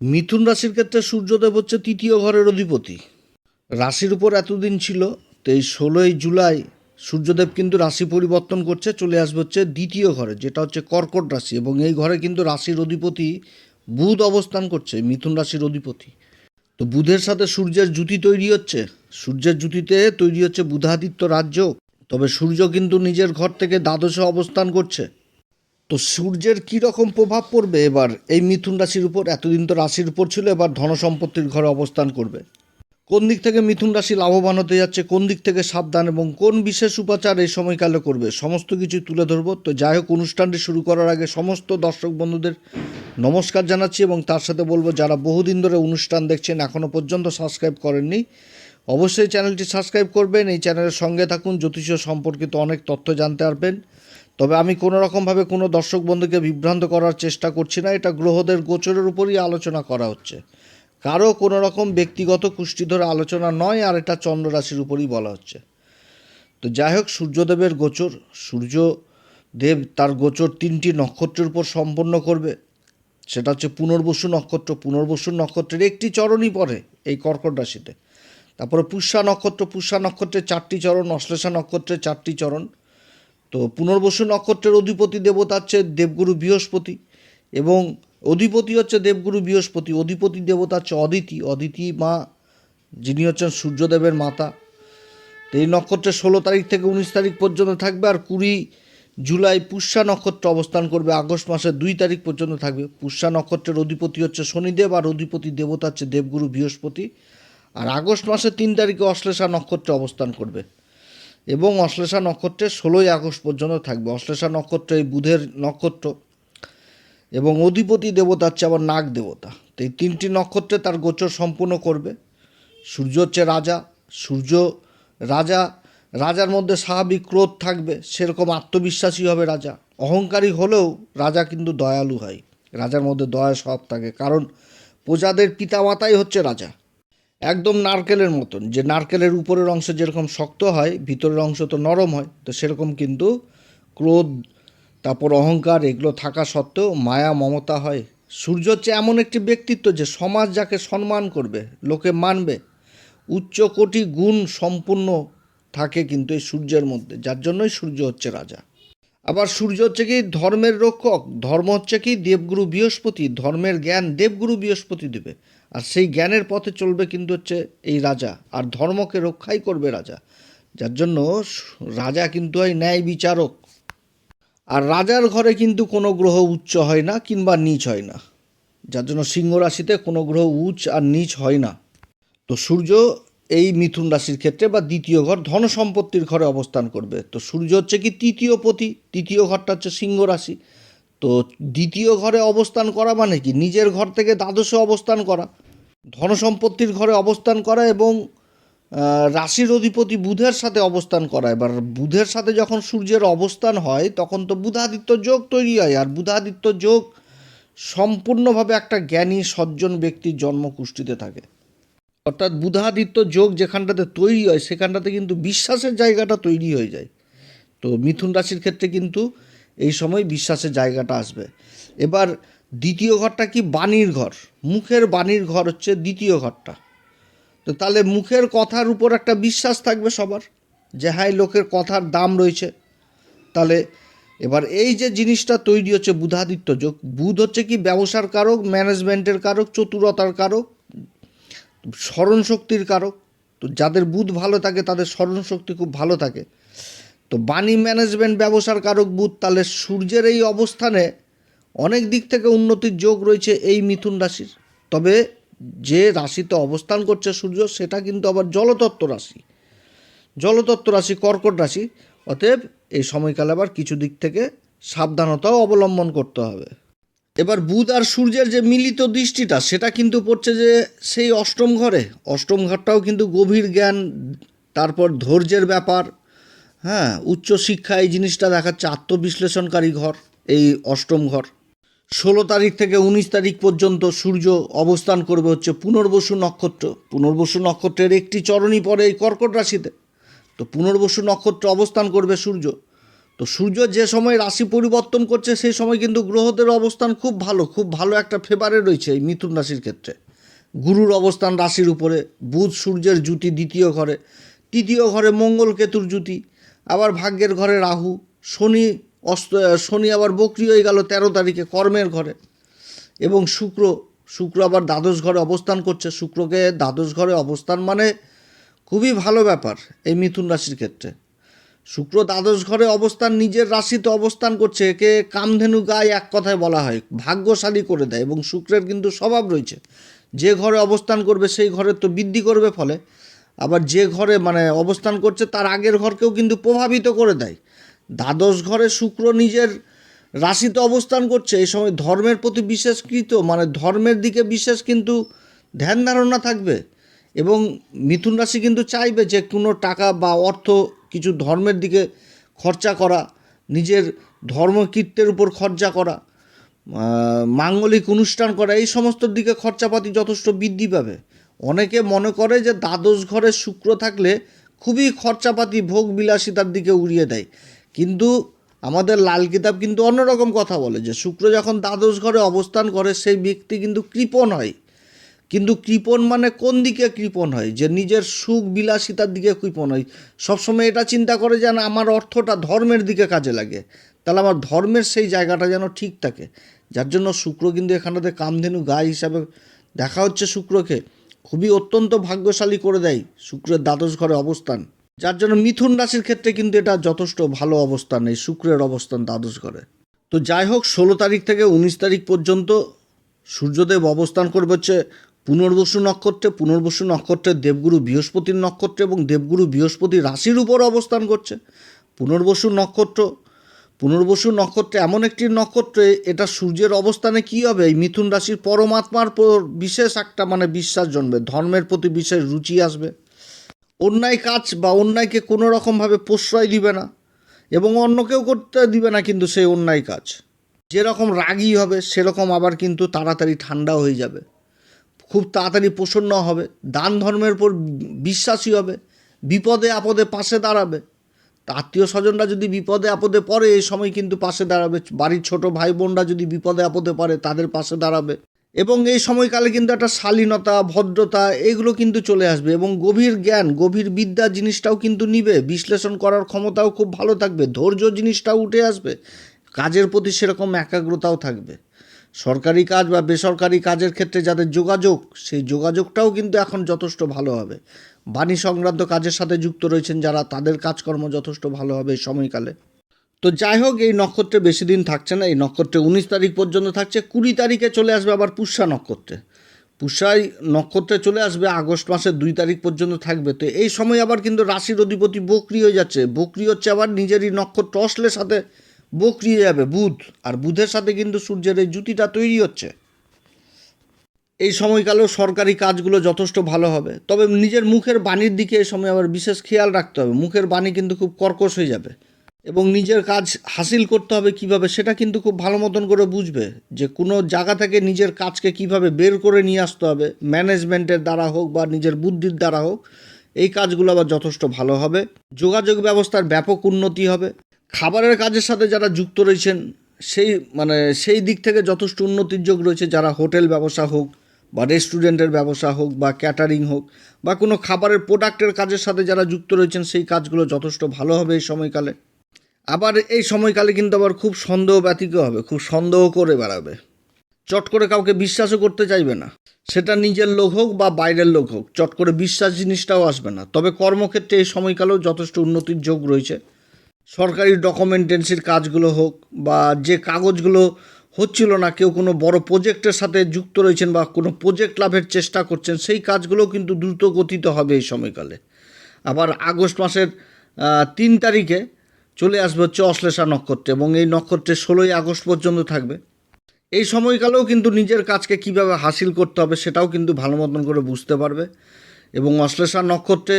মিথুন রাশির ক্ষেত্রে সূর্যদেব হচ্ছে তৃতীয় ঘরের অধিপতি। রাশির উপর এতদিন ছিল তো এই ষোলোই জুলাই সূর্যদেব কিন্তু রাশি পরিবর্তন করছে, চলে আসবে হচ্ছে দ্বিতীয় ঘরে, যেটা হচ্ছে কর্কট রাশি এবং এই ঘরে কিন্তু রাশির অধিপতি বুধ অবস্থান করছে, মিথুন রাশির অধিপতি। তো বুধের সাথে সূর্যের জুতি তৈরি হচ্ছে, সূর্যের জুতিতে তৈরি হচ্ছে বুধাদিত্য রাজ্য, তবে সূর্য কিন্তু নিজের ঘর থেকে দ্বাদশে অবস্থান করছে। তো সূর্যের কী রকম প্রভাব পড়বে এবার? এই মিথুন রাশির উপর, এতদিন তো রাশির উপর ছিল, এবার ধনসম্পত্তির ঘরে অবস্থান করবে। কোন দিক থেকে মিথুন রাশি লাভবান হতে যাচ্ছে, কোন দিক থেকে সাবধান এবং কোন বিশেষ উপাচার এই সময়কালে করবে, সমস্ত কিছু তুলে ধরবো। তো যাই হোক, অনুষ্ঠানটি শুরু করার আগে সমস্ত দর্শক বন্ধুদের নমস্কার জানাচ্ছি এবং তার সাথে বলব, যারা বহুদিন ধরে অনুষ্ঠান দেখছেন এখনও পর্যন্ত সাবস্ক্রাইব করেননি, অবশ্যই চ্যানেলটি সাবস্ক্রাইব করবেন। এই চ্যানেলের সঙ্গে থাকুন জ্যোতিষ সম্পর্কিত অনেক তথ্য জানতে পারবেন। তবে আমি কোনো রকমভাবে কোনো দর্শক বন্ধুকে বিভ্রান্ত করার চেষ্টা করছি না, এটা গ্রহদের গোচরের উপরই আলোচনা করা হচ্ছে। কারও কোনো রকম ব্যক্তিগত কুষ্টি ধরে আলোচনা নয়, আর এটা চন্দ্র রাশির উপরই বলা হচ্ছে। তো যাই হোক, সূর্যদেবের গোচর সূর্য দেব তার গোচর তিনটি নক্ষত্রের উপর সম্পন্ন করবে। সেটা হচ্ছে পুনর্বসু নক্ষত্র, পুনর্বসু নক্ষত্রের একটি চরণই পড়ে এই কর্কট রাশিতে। তারপরে পুষ্যা নক্ষত্র, পুষ্যা নক্ষত্রের চারটি চরণ, অশ্লেষা নক্ষত্রের চারটি চরণ। তো পুনর্বসু নক্ষত্রের অধিপতি দেবতা হচ্ছে দেবগুরু বৃহস্পতি এবং অধিপতি হচ্ছে দেবগুরু বৃহস্পতি। অধিপতি দেবতা হচ্ছে অদিতি। অদিতি মা, যিনি হচ্ছেন সূর্যদেবের মাতা। তো এই নক্ষত্রের ষোলো তারিখ থেকে উনিশ তারিখ পর্যন্ত থাকবে আর কুড়ি জুলাই পুষ্যা নক্ষত্র অবস্থান করবে। আগস্ট মাসের দুই তারিখ পর্যন্ত থাকবে। পুষ্যা নক্ষত্রের অধিপতি হচ্ছে শনিদেব আর অধিপতি দেবতা হচ্ছে দেবগুরু বৃহস্পতি। আর আগস্ট মাসের তিন তারিখে অশ্লেষা নক্ষত্রে অবস্থান করবে। এবং অশ্লেষা নক্ষত্রের ষোলোই আগস্ট পর্যন্ত থাকবে। অশ্লেষা নক্ষত্র এই বুধের নক্ষত্র এবং অধিপতি দেবতা হচ্ছে আবার নাগ দেবতা। তো এই তিনটি নক্ষত্রে তার গোচর সম্পূর্ণ করবে। সূর্য হচ্ছে রাজা। সূর্য রাজা, রাজার মধ্যে স্বাভাবিক ক্রোধ থাকবে। সেরকম আত্মবিশ্বাসী হবে রাজা। অহংকারী হলেও রাজা কিন্তু দয়ালু হয়। রাজার মধ্যে দয়া সব থাকে। কারণ প্রজাদের পিতামাতাই হচ্ছে রাজা। একদম নারকেলের মতন। যে নারকেলের উপরের অংশ যেরকম শক্ত হয়, ভিতরের অংশ তো নরম হয়, তো সেরকম কিন্তু ক্রোধ, তারপর অহংকার এগুলো থাকা সত্ত্বেও মায়া, মমতা হয়। সূর্য হচ্ছে এমন একটি ব্যক্তিত্ব যে সমাজ যাকে সম্মান করবে, লোকে মানবে। উচ্চ কোটি গুণ সম্পূর্ণ থাকে কিন্তু এই সূর্যের মধ্যে, যার জন্যই সূর্য হচ্ছে রাজা। আবার সূর্য হচ্ছে কি ধর্মের রক্ষক, ধর্ম হচ্ছে কি দেবগুরু বৃহস্পতি, ধর্মের জ্ঞান দেবগুরু বৃহস্পতি দেবে। আর সেই জ্ঞানের পথে চলবে কিন্তু হচ্ছে এই রাজা, আর ধর্মকে রক্ষাই করবে রাজা। যার জন্য রাজা কিন্তু হয় ন্যায় বিচারক। আর রাজার ঘরে কিন্তু কোনো গ্রহ উচ্চ হয় না কিংবা নিচ হয় না। যার জন্য সিংহ রাশিতে কোনো গ্রহ উচ্চ আর নিচ হয় না। তো সূর্য এই মিথুন রাশির ক্ষেত্রে বা দ্বিতীয় ঘর ধন সম্পত্তির ঘরে অবস্থান করবে। তো সূর্য হচ্ছে কি তৃতীয় পতি, তৃতীয় ঘরটা হচ্ছে সিংহ রাশি। তো দ্বিতীয় ঘরে অবস্থান করা মানে কি? নিজের ঘর থেকে দ্বাদশে অবস্থান করা। ধন সম্পত্তির ঘরে অবস্থান করা এবং রাশির অধিপতি বুধের সাথে অবস্থান করা। এবার বুধের সাথে যখন সূর্যের অবস্থান হয়, তখন তো বুধাদিত্য যোগ তৈরি হয়। আর বুধাদিত্য যোগ সম্পূর্ণভাবে একটা জ্ঞানী, সজ্জন ব্যক্তির জন্ম কুষ্টিতে থাকে। অর্থাৎ বুধাদিত্য যোগ যেখানটাতে তৈরি হয়, সেখানটাতে কিন্তু বিশ্বাসের জায়গাটা তৈরি হয়ে যায়। তো মিথুন রাশির ক্ষেত্রে কিন্তু এই সময় বিশ্বাসের জায়গাটা আসবে। এবার দ্বিতীয় ঘরটা কি? বাণীর ঘর। মুখের বাণীর ঘর হচ্ছে দ্বিতীয় ঘরটা। তো তাহলে মুখের কথার উপর একটা বিশ্বাস থাকবে সবার, যে হ্যাঁ লোকের কথার দাম রয়েছে। তাহলে এবার এই যে জিনিসটা তৈরি হচ্ছে বুধাদিত্য যোগ, বুধ হচ্ছে কি? ব্যবসার কারক, ম্যানেজমেন্টের কারক, চতুরতার কারক স্মরণ শক্তির কারক। তো যাদের বুধ ভালো থাকে, তাদের স্মরণ শক্তি খুব ভালো থাকে। তো বাণী ম্যানেজমেন্ট ব্যবসার কারক বুধ তাহলে সূর্যের এই অবস্থানে অনেক দিক থেকে উন্নতির যোগ রয়েছে এই মিথুন রাশির। তবে যে রাশিতে অবস্থান করছে সূর্য, সেটা কিন্তু আবার জলতত্ত্ব রাশি। জলতত্ত্ব রাশি, কর্কট রাশি। অতএব এই সময়কালে আবার কিছু দিক থেকে সাবধানতাও অবলম্বন করতে হবে। এবার বুধ আর সূর্যের যে মিলিত দৃষ্টিটা, সেটা কিন্তু পড়ছে যে সেই অষ্টম ঘরে। অষ্টম ঘরটাও কিন্তু গভীর জ্ঞান, তারপর ধৈর্যের ব্যাপার হ্যাঁ উচ্চশিক্ষা এই জিনিসটা দেখাচ্ছে আত্মবিশ্লেষণকারী ঘর, এই অষ্টম ঘর। ষোলো তারিখ থেকে উনিশ তারিখ পর্যন্ত সূর্য অবস্থান করবে হচ্ছে পুনর্বসু নক্ষত্র। পুনর্বসু নক্ষত্রের একটি চরণই পড়ে এই কর্কট রাশিতে। তো পুনর্বসু নক্ষত্র অবস্থান করবে সূর্য। তো সূর্য যে সময় রাশি পরিবর্তন করছে, সেই সময় কিন্তু গ্রহদের অবস্থান খুব ভালো খুব ভালো একটা ফেভারে রয়েছে এই মিথুন রাশির ক্ষেত্রে। গুরুর অবস্থান রাশির উপরে, বুধ সূর্যের জুতি দ্বিতীয় ঘরে, তৃতীয় ঘরে মঙ্গল কেতুর জুতি আবার ভাগ্যের ঘরে রাহু, শনি অস্ত শনি আবার বক্রি হয়ে গেল তেরো তারিখে কর্মের ঘরে। এবং শুক্র শুক্র আবার দ্বাদশ ঘরে অবস্থান করছে। শুক্রকে দ্বাদশ ঘরে অবস্থান মানে খুবই ভালো ব্যাপার এই মিথুন রাশির ক্ষেত্রে। শুক্র দ্বাদশ ঘরে অবস্থান, নিজের রাশিতে অবস্থান করছে। একে কামধেনু গায়ে এক কথায় বলা হয়, ভাগ্যশালী করে দেয়। এবং শুক্রের কিন্তু স্বভাব রয়েছে, যে ঘরে অবস্থান করবে সেই ঘরে তো বৃদ্ধি করবে ফলে। আবার যে ঘরে মানে অবস্থান করছে, তার আগের ঘরকেও কিন্তু প্রভাবিত করে দেয়। দ্বাদশ ঘরে শুক্র নিজের রাশিতে অবস্থান করছে, এই সময় ধর্মের প্রতি বিশেষকৃত মানে ধর্মের দিকে বিশেষ কিন্তু ধ্যান ধারণা থাকবে এবং মিথুন রাশি কিন্তু চাইবে যে কোনো টাকা বা অর্থ কিছু ধর্মের দিকে খরচা করা, নিজের ধর্মকীর্তের উপর খরচা করা মাঙ্গলিক অনুষ্ঠান করা, এই সমস্ত দিকে খরচাপাতি যথেষ্ট বৃদ্ধি পাবে। অনেকে মনে করে যে দ্বাদশ ঘরে শুক্র থাকলে খুবই খরচাপাতি ভোগ বিলাসিতার দিকে উড়িয়ে দেয়। কিন্তু আমাদের লাল কিতাব কিন্তু অন্যরকম কথা বলে যে শুক্র যখন দ্বাদশ ঘরে অবস্থান করে, সেই ব্যক্তি কিন্তু কৃপণ হয়। কিন্তু কৃপণ মানে কোন দিকে কৃপণ হয়? যে নিজের সুখ বিলাসিতার দিকে কৃপণ হয়। সবসময় এটা চিন্তা করে যেন আমার অর্থটা ধর্মের দিকে কাজে লাগে। তাহলে আমার ধর্মের সেই জায়গাটা যেন ঠিক থাকে। যার জন্য শুক্র কিন্তু এখানেতে কামধেনু গায়ে হিসাবে দেখা হচ্ছে শুক্রকে। খুবই অত্যন্ত ভাগ্যশালী করে দেয় শুক্রের দ্বাদশ ঘরে অবস্থান। যার জন্য মিথুন রাশির ক্ষেত্রে কিন্তু এটা যথেষ্ট ভালো অবস্থান, এই শুক্রের অবস্থান দ্বাদশ ঘরে। তো যাই হোক, ষোলো তারিখ থেকে উনিশ তারিখ পর্যন্ত সূর্যদেব অবস্থান করবে হচ্ছে পুনর্বসু নক্ষত্রে। পুনর্বসু নক্ষত্রের দেবগুরু বৃহস্পতির নক্ষত্রে এবং দেবগুরু বৃহস্পতি রাশির উপর অবস্থান করছে। পুনর্বসু নক্ষত্র পুনর্বসু নক্ষত্রে এমন একটি নক্ষত্রে এটা সূর্যের অবস্থানে কী হবে? এই মিথুন রাশির পরমাত্মার পর বিশেষ একটা মানে বিশ্বাস জন্মে, ধর্মের প্রতি বিশেষ রুচি আসবে। অন্যায় কাজ বা অন্যায়কে কোনো রকমভাবে প্রশ্রয় দিবে না এবং অন্য কেউ করতে দিবে না কিন্তু সেই অন্যায় কাজ। যেরকম রাগী হবে, সেরকম আবার কিন্তু তাড়াতাড়ি ঠান্ডা হয়ে যাবে। খুব তাড়াতাড়ি প্রসন্ন হবে, দান ধর্মের উপর বিশ্বাসী হবে, বিপদে আপদে পাশে দাঁড়াবে। আত্মীয় স্বজনরা যদি বিপদে আপদে পড়ে, এই সময় কিন্তু পাশে দাঁড়াবে। বাড়ির ছোট ভাই বোনরা যদি বিপদে আপদে পড়ে, তাদের পাশে দাঁড়াবে। এবং এই সময়কালে কিন্তু একটা শালীনতা, ভদ্রতা, এগুলো কিন্তু চলে আসবে। এবং গভীর জ্ঞান, গভীর বিদ্যা জিনিসটাও কিন্তু নিবে। বিশ্লেষণ করার ক্ষমতাও খুব ভালো থাকবে। ধৈর্য জিনিসটাও উঠে আসবে। কাজের প্রতি সেরকম একাগ্রতাও থাকবে। সরকারি কাজ বা বেসরকারি কাজের ক্ষেত্রে যাদের যোগাযোগ, সেই যোগাযোগটাও কিন্তু এখন যথেষ্ট ভালো হবে। বাণী সংক্রান্ত কাজের সাথে যুক্ত রয়েছেন যারা, তাদের কাজকর্ম যথেষ্ট ভালো হবে এই সময়কালে। তো যাই হোক, এই নক্ষত্রে বেশি দিন থাকছে না। এই নক্ষত্রে উনিশ তারিখ পর্যন্ত থাকছে, কুড়ি তারিখে চলে আসবে আবার পুষ্যা নক্ষত্রে। পুষ্যাই নক্ষত্রে চলে আসবে, আগস্ট মাসের দুই তারিখ পর্যন্ত থাকবে। তো এই সময় আবার কিন্তু রাশির অধিপতি বকরি হয়ে যাচ্ছে। বকরি হচ্ছে আবার নিজেরই নক্ষত্র অশ্লের সাথে বকরি হয়ে যাবে, বুধ। আর বুধের সাথে কিন্তু সূর্যের এই জুতিটা তৈরি হচ্ছে। এই সময়কালেও সরকারি কাজগুলো যথেষ্ট ভালো হবে। তবে নিজের মুখের বাণীর দিকে এই সময় আবার বিশেষ খেয়াল রাখতে হবে। মুখের বাণী কিন্তু খুব কর্কশ হয়ে যাবে। এবং নিজের কাজ হাসিল করতে হবে কীভাবে, সেটা কিন্তু খুব ভালো মতন করে বুঝবে যে কোনো জায়গা থেকে নিজের কাজকে কীভাবে বের করে নিয়ে আসতে হবে। ম্যানেজমেন্টের দ্বারা হোক বা নিজের বুদ্ধির দ্বারা হোক, এই কাজগুলো আবার যথেষ্ট ভালো হবে। যোগাযোগ ব্যবস্থার ব্যাপক উন্নতি হবে। খাবারের কাজের সাথে যারা যুক্ত রয়েছেন, সেই মানে সেই দিক থেকে যথেষ্ট উন্নতির যোগ রয়েছে, যারা হোটেল ব্যবসা হোক বা রেস্টুরেন্টের ব্যবসা হোক বা ক্যাটারিং হোক বা কোনো খাবারের প্রোডাক্টের কাজের সাথে যারা যুক্ত রয়েছেন, সেই কাজগুলো যথেষ্ট ভালো হবে এই সময়কালে। আবার এই সময়কালে কিন্তু আবার খুব সন্দেহ ব্যতীত হবে, খুব সন্দেহ করে বেড়াবে। চট করে কাউকে বিশ্বাসও করতে চাইবে না। সেটা নিজের লোক হোক বা বাইরের লোক হোক, চট করে বিশ্বাস জিনিসটাও আসবে না। তবে কর্মক্ষেত্রে এই সময়কালেও যথেষ্ট উন্নতির যোগ রয়েছে। সরকারি ডকুমেন্টেন্সির কাজগুলো হোক বা যে কাগজগুলো হচ্ছিল না, কেউ কোনো বড় প্রজেক্টের সাথে যুক্ত রয়েছেন বা কোনো প্রজেক্ট লাভের চেষ্টা করছেন, সেই কাজগুলো কিন্তু দ্রুত গতিতে হবে এই সময়কালে। আবার আগস্ট মাসের তিন তারিখে চলে আসবে হচ্ছে অশ্লেষা নক্ষত্রে এবং এই নক্ষত্রে ষোলোই আগস্ট পর্যন্ত থাকবে। এই সময়কালেও কিন্তু নিজের কাজকে কীভাবে হাসিল করতে হবে সেটাও কিন্তু ভালো মতন করে বুঝতে পারবে এবং অশ্লেষা নক্ষত্রে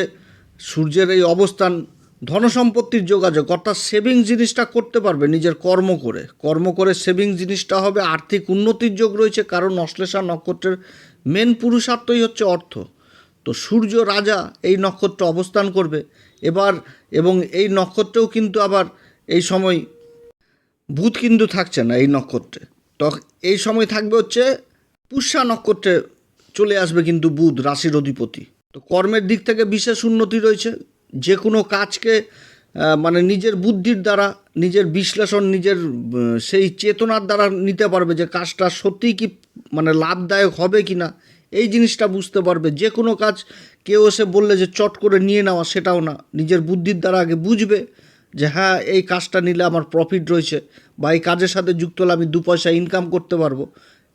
সূর্যের এই অবস্থান ধনসম্পত্তির যোগাযোগ, অর্থাৎ সেভিং জিনিসটা করতে পারবে নিজের কর্ম করে। কর্ম করে সেভিং জিনিসটা হবে আর্থিক উন্নতির যোগ রয়েছে, কারণ অশ্লেষা নক্ষত্রের মেন পুরুষার্থই হচ্ছে অর্থ। তো সূর্য, রাজা এই নক্ষত্র অবস্থান করবে। এবার এবং এই নক্ষত্রেও কিন্তু আবার এই সময় বুধ কিন্তু থাকছে না এই নক্ষত্রে। তো এই সময় থাকবে হচ্ছে পুষ্যা নক্ষত্রে চলে আসবে কিন্তু বুধ, রাশির অধিপতি। তো কর্মের দিক থেকে বিশেষ উন্নতি রয়েছে। যে কোনো কাজকে মানে নিজের বুদ্ধির দ্বারা, নিজের বিশ্লেষণ, নিজের সেই চেতনার দ্বারা নিতে পারবে যে কাজটা সত্যিই কি মানে লাভদায়ক হবে কি না এই জিনিসটা বুঝতে পারবে। যে কোনো কাজ কেউ এসে বললে যে চট করে নিয়ে নেওয়া, সেটাও না। নিজের বুদ্ধির দ্বারা আগে বুঝবে যে হ্যাঁ এই কাজটা নিলে আমার প্রফিট রয়েছে বা এই কাজের সাথে যুক্ত হলে আমি দু পয়সা ইনকাম করতে পারব।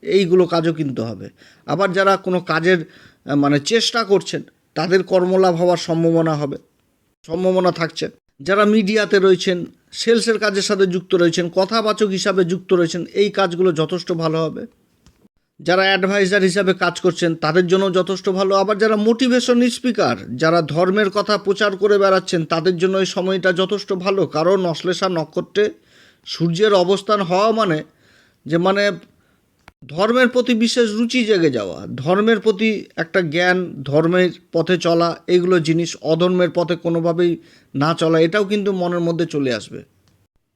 এইগুলো কাজও কিনতে হবে। আবার যারা কোনো কাজের মানে চেষ্টা করছেন, তাদের কর্মলাভ হওয়ার সম্ভাবনা হবে। সম্ভাবনা থাকছে। যারা মিডিয়াতে রয়েছেন, সেলসের কাজের সাথে যুক্ত রয়েছেন, কথাবাচক হিসাবে যুক্ত রয়েছেন, এই কাজগুলো যথেষ্ট ভালো হবে। যারা অ্যাডভাইজার হিসাবে কাজ করছেন, তাদের জন্য যথেষ্ট ভালো। আবার যারা মোটিভেশন স্পিকার যারা ধর্মের কথা প্রচার করে বেড়াচ্ছেন, তাদের জন্য এই সময়টা যথেষ্ট ভালো। কারণ অশ্লেষা নক্ষত্রে সূর্যের অবস্থান হওয়া মানে যে মানে ধর্মের প্রতি বিশেষ রুচি জেগে যাওয়া, ধর্মের প্রতি একটা জ্ঞান, ধর্মের পথে চলা, এগুলো জিনিস অধর্মের পথে কোনোভাবেই না চলা, এটাও কিন্তু মনের মধ্যে চলে আসবে।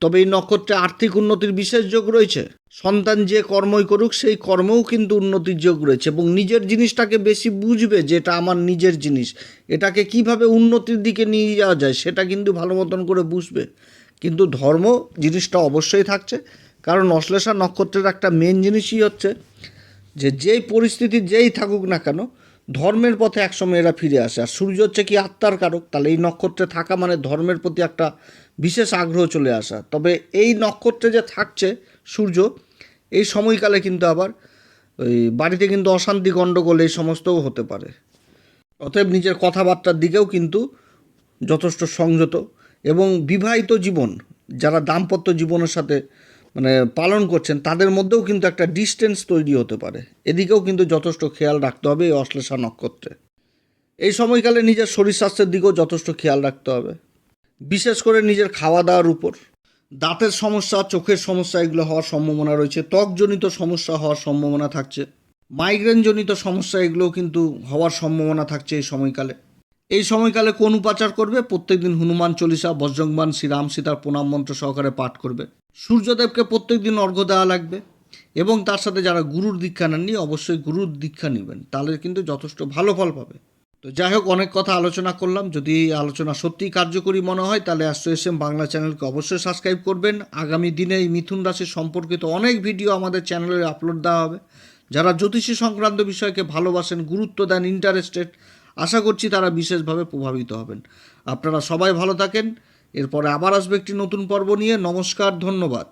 তবে এই নক্ষত্রে আর্থিক উন্নতির বিশেষ যোগ রয়েছে। সন্তান যে কর্মই করুক, সেই কর্মেও কিন্তু উন্নতির যোগ রয়েছে এবং নিজের জিনিসটাকে বেশি বুঝবে যেটা আমার নিজের জিনিস। এটাকে কীভাবে উন্নতির দিকে নিয়ে যাওয়া যায়, সেটা কিন্তু ভালো মতন করে বুঝবে। কিন্তু ধর্ম জিনিসটা অবশ্যই থাকছে। কারণ অশ্লেষা নক্ষত্রের একটা মেন জিনিসই হচ্ছে যে যেই পরিস্থিতি যেই থাকুক না কেন, ধর্মের পথে একসময় এরা ফিরে আসে। আর সূর্য হচ্ছে কি আত্মার কারক, তাহলে এই নক্ষত্রে থাকা মানে ধর্মের প্রতি একটা বিশেষ আগ্রহ চলে আসা। তবে এই নক্ষত্রে যে থাকছে সূর্য, এই সময়কালে কিন্তু আবার ওই বাড়িতে কিন্তু অশান্তি গণ্ডগোল এই সমস্তও হতে পারে। অতএব নিজের কথাবার্তার দিকেও কিন্তু যথেষ্ট সংযত এবং বিবাহিত জীবন, যারা দাম্পত্য জীবনের সাথে মানে পালন করছেন, তাদের মধ্যেও কিন্তু একটা ডিস্টেন্স তৈরি হতে পারে। এদিকেও কিন্তু যথেষ্ট খেয়াল রাখতে হবে এই অশ্লেষা নক্ষত্রে। এই সময়কালে নিজের শরীর স্বাস্থ্যের দিকেও যথেষ্ট খেয়াল রাখতে হবে। বিশেষ করে নিজের খাওয়া দাওয়ার উপর। দাঁতের সমস্যা, চোখের সমস্যা এগুলো হওয়ার সম্ভাবনা রয়েছে। ত্বকজনিত সমস্যা হওয়ার সম্ভাবনা থাকছে। মাইগ্রেনজনিত সমস্যা এগুলোও কিন্তু হওয়ার সম্ভাবনা থাকছে এই সময়কালে। এই সময়কালে কোন উপাচার করবে? প্রত্যেকদিন হনুমান চল্লিশা বজ্রংবান শ্রীরাম সীতার প্রণাম মন্ত্র সহকারে পাঠ করবে। সূর্যদেবকে প্রত্যেক দিন অর্ঘ্য দেওয়া লাগবে এবং তার সাথে যারা গুরুর দীক্ষা নেননি অবশ্যই গুরুর দীক্ষা নেবেন, তাহলে কিন্তু যথেষ্ট ভালো ফল পাবে। তো যাই হোক, অনেক কথা আলোচনা করলাম। যদি এই আলোচনা সত্যিই কার্যকরী মনে হয়, তাহলে অ্যাস্ট্রো এস এম বাংলা চ্যানেলকে অবশ্যই সাবস্ক্রাইব করবেন। আগামী দিনে এই মিথুন রাশি সম্পর্কিত অনেক ভিডিও আমাদের চ্যানেলে আপলোড দেওয়া হবে। যারা জ্যোতিষী সংক্রান্ত বিষয়কে ভালোবাসেন, গুরুত্ব দেন ইন্টারেস্টেড আশা করছি তারা বিশেষভাবে প্রভাবিত হবেন। আপনারা সবাই ভালো থাকেন। এরপরে আবার আসবে একটি নতুন পর্ব নিয়ে। নমস্কার ধন্যবাদ।